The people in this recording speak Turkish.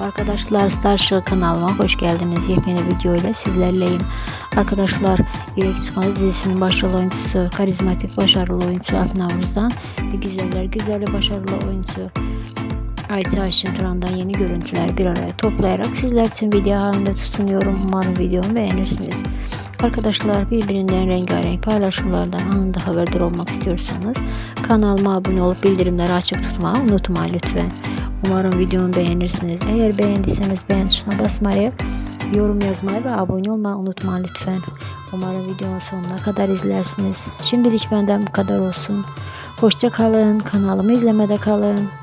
Arkadaşlar Starship kanalıma hoş geldiniz. Yepyeni video ile sizlerleyim. Arkadaşlar Yürek Sıfalı dizisinin başrol oyuncusu, karizmatik başarılı oyuncu Akın Navruz'dan ve güzeller güzeli başarılı oyuncu Ayça Ayşin Turan'dan yeni görüntüler bir araya toplayarak sizler için video halinde sunuyorum. Umarım videomu beğenirsiniz. Arkadaşlar birbirinden rengarenk paylaşımlardan anında haberdar olmak istiyorsanız kanalıma abone olup bildirimleri açık tutmayı unutmayın lütfen. Umarım videomu beğenirsiniz. Eğer beğendiyseniz beğen tuşuna basmayı, yorum yazmayı ve abone olmayı unutmayın lütfen. Umarım videonun sonuna kadar izlersiniz. Şimdilik benden bu kadar olsun. Hoşça kalın. Kanalımı izlemede kalın.